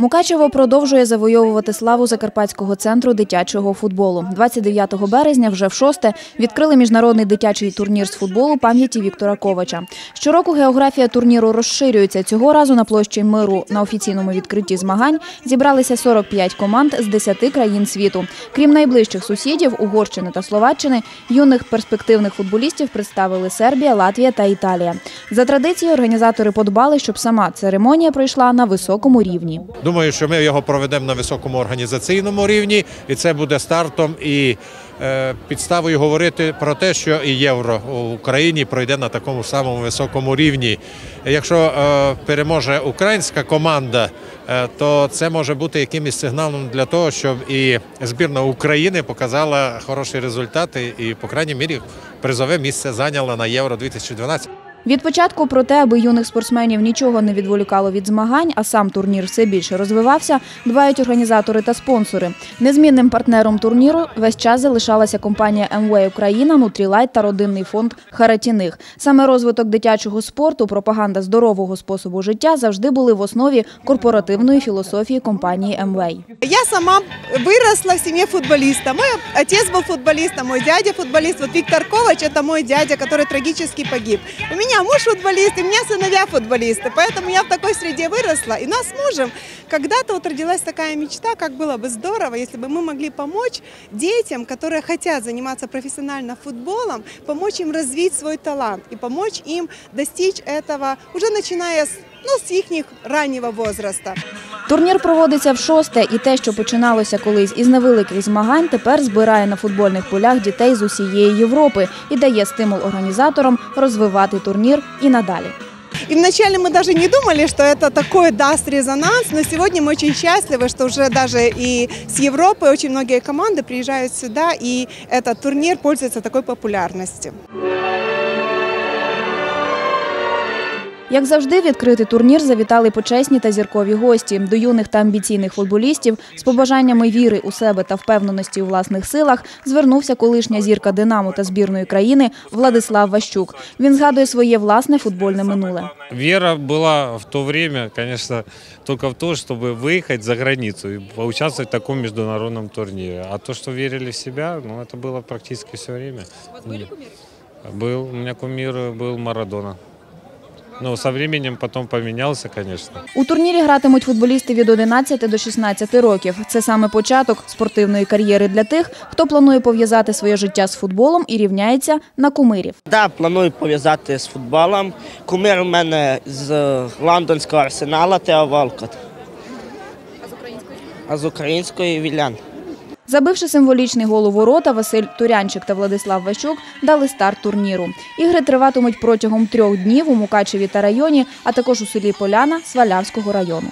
Мукачево продовжує завойовувати славу Закарпатського центру дитячого футболу. 29 березня вже в шосте відкрили міжнародний дитячий турнір з футболу пам'яті Віктора Ковача. Щороку географія турніру розширюється. Цього разу на площі миру на офіційному відкритті змагань зібралися 45 команд з 10 країн світу. Крім найближчих сусідів Угорщини та Словаччини, юних перспективних футболістів представили Сербія, Латвія та Італія. За традицією організатори подбали, щоб сама церемонія пройшла на високому рівні. Думаю, що ми його проведемо на високому організаційному рівні, і це буде стартом і е, підставою говорити про те, що і євро в Україні пройде на такому самому високому рівні. Якщо е, переможе українська команда, е, то це може бути якимось сигналом для того, щоб і збірна України показала хороші результати і, по крайній мірі, призове місце зайняла на євро 2012. Від початку про те, аби юних спортсменів нічого не відволікало від змагань, а сам турнір все більше розвивався, дбають організатори та спонсори. Незмінним партнером турніру весь час залишалася компанія МВ Україна, Нутрілайт та родинний фонд Харатіних. Саме розвиток дитячого спорту, пропаганда здорового способу життя завжди були в основі корпоративної філософії компанії МВ. Я сама выросла в семье футболиста. Мой отец был футболистом, мой дядя футболист. Вот Виктор Ковач – это мой дядя, который трагически погиб. У меня муж футболист, и у меня сыновья футболисты. Поэтому я в такой среде выросла. И нас с мужем когда-то вот родилась такая мечта, как было бы здорово, если бы мы могли помочь детям, которые хотят заниматься профессионально футболом, помочь им развить свой талант и помочь им достичь этого уже начиная с, ну, с их раннего возраста. Турнір проводиться в шосте, і те, що починалося колись із невеликих змагань, тепер збирає на футбольних полях дітей з усієї Європи і дає стимул організаторам розвивати турнір і надалі. И вначале мы даже не думали, что это такой даст резонанс, но сегодня мы очень счастливы, что уже даже и с Европы очень многие команды приезжают сюда, и этот турнир пользуется такой популярностью. Як завжди, відкрити турнір завітали почесні та зіркові гості. До юних та амбіційних футболістів з побажаннями віри у себе та впевненості у власних силах звернувся колишня зірка Динамо та збірної країни Владислав Ващук. Він згадує своє власне футбольне минуле. Вера была в то время, конечно, только в то, чтобы выехать за границу и поучаствовать в таком международном турнире. А то, что верили в себя, ну, это было практически все время. У вас были кумиры? Был. У меня кумир был Марадона. Ну, со временем потом поменялся, конечно. У турнірі гратимуть футболісти від 11 до 16 років. Це саме початок спортивної кар'єри для тих, хто планує пов'язати своє життя з футболом і рівняється на кумирів. Да, планую пов'язати з футболом. Кумир у мене з лондонського арсенала Тео Волкот. А з української? А з української Вілян. Забивши символічний гол у ворота, Василь Турянчик та Владислав Ващук дали старт турніру. Ігри триватимуть протягом трьох днів у Мукачеві та районі, а також у селі Поляна Свалявського району.